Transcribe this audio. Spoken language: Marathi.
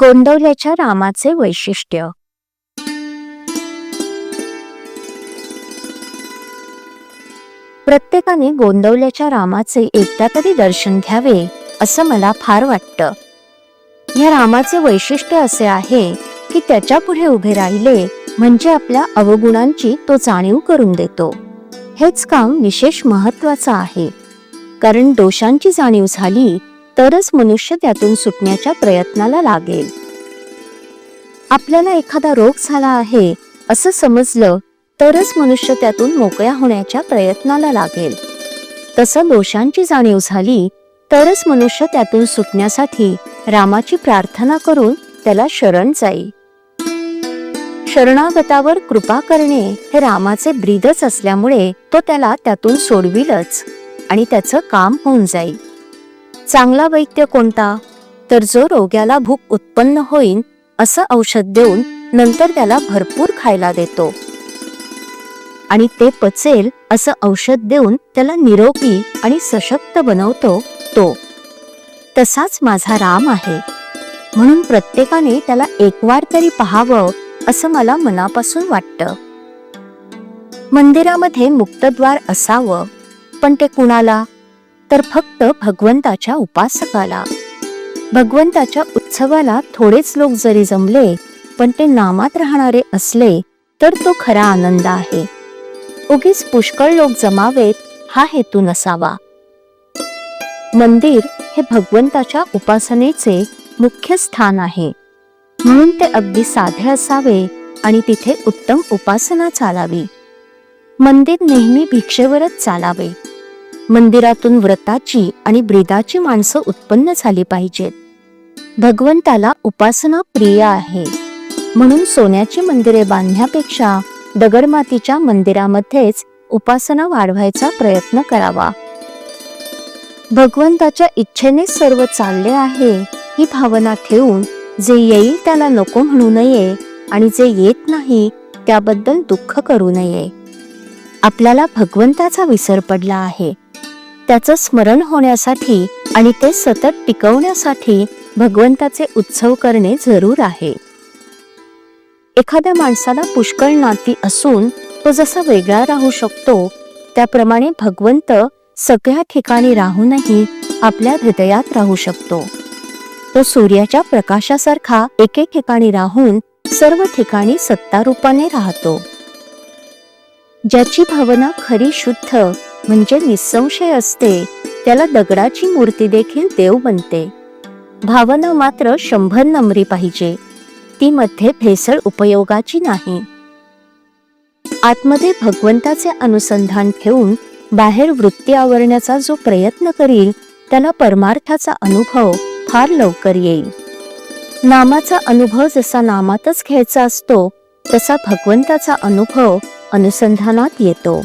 गोंदवल्याच्या रामाचे वैशिष्ट्य. प्रत्येकाने गोंदवल्याच्या रामाचे एकदा तरी दर्शन घ्यावे असं मला फार वाटतं. या रामाचे वैशिष्ट्य असे आहे की त्याच्या पुढे उभे राहिले म्हणजे आपल्या अवगुणांची तो जाणीव करून देतो. हेच काम विशेष महत्वाचं आहे. कारण दोषांची जाणीव झाली तरच मनुष्य त्यातून सुटण्याच्या प्रयत्नाला लागेल. आपल्याला एखादा रोग झाला आहे असं समजलं तरच मनुष्य त्यातून मोकळ्या होण्याच्या प्रयत्नाला लागेल. तसं दोषांची जाणीव झाली तरच मनुष्य त्यातून सुटण्यासाठी रामाची प्रार्थना करून त्याला शरण जाईल. शरणागतावर कृपा करणे हे रामाचे ब्रीदच असल्यामुळे तो त्याला त्यातून सोडविलच आणि त्याचं काम होऊन जाईल. चांगला वैद्य कोणता? तर जो रोग्याला भूक उत्पन्न होईल असं औषध देऊन नंतर त्याला भरपूर खायला देतो. आणि ते पचेल असं औषध देऊन त्याला निरोगी आणि सशक्त बनवतो तो. तसाच माझा राम आहे. म्हणून प्रत्येकाने त्याला एकवार तरी पहावं असं मला मनापासून वाटतं. मंदिरामध्ये मुक्तद्वार असावं पण ते कुणाला? तर फक्त भगवंताच्या उपासकाला. भगवंताच्या उत्सवाला थोडेच लोक जरी जमले पण ते नामात राहणारे असले तर तो खरा आनंद आहे. उगीच पुष्कळ लोक जमावेत हा हेतू नसावा. मंदिर हे भगवंताच्या उपासनेचे मुख्य स्थान आहे. म्हणून ते अगदी साधे असावे आणि तिथे उत्तम उपासना चालावी. मंदिर नेहमी भिक्षेवरच चालावे. मंदिरातून व्रताची आणि ब्रीदाची माणसं उत्पन्न झाली पाहिजेत. भगवंताला उपासना प्रिय आहे. म्हणून सोन्याची मंदिरे बांधण्यापेक्षा दगडमातीच्या मंदिरामध्येच उपासना वाढवायचा प्रयत्न करावा. भगवंताच्या इच्छेने सर्व चालले आहे ही भावना ठेवून जे येईल त्याला नको म्हणू नये आणि जे येत नाही त्याबद्दल दुःख करू नये. आपल्याला भगवंताचा विसर पडला आहे. त्याचं स्मरण होण्यासाठी आणि ते सतत टिकवण्यासाठी भगवंताचे उत्सव करणे जरूर आहे. एखाद्या माणसाला पुष्कळ नाती असून तो जसा वेगळा राहू शकतो त्याप्रमाणे भगवंत सगळ्या ठिकाणी राहूनही आपल्या हृदयात राहू शकतो. तो सूर्याच्या प्रकाशासारखा एके ठिकाणी राहून सर्व ठिकाणी सत्तारूपाने राहतो. ज्याची भावना खरी शुद्ध म्हणजे निसंशय असते त्याला दगडाची मूर्ती देखील देव बनते. भावना मात्र शंभर नंबरी पाहिजे. ती मध्ये भेसळ उपयोगाची नाही. आतमध्ये भगवंताचे अनुसंधान ठेवून बाहेर वृत्ती आवरण्याचा जो प्रयत्न करील त्याला परमार्थाचा अनुभव फार लवकर येईल. नामाचा अनुभव जसा नामातच घ्यायचा असतो तसा भगवंताचा अनुभव अनुसंधानात येतो.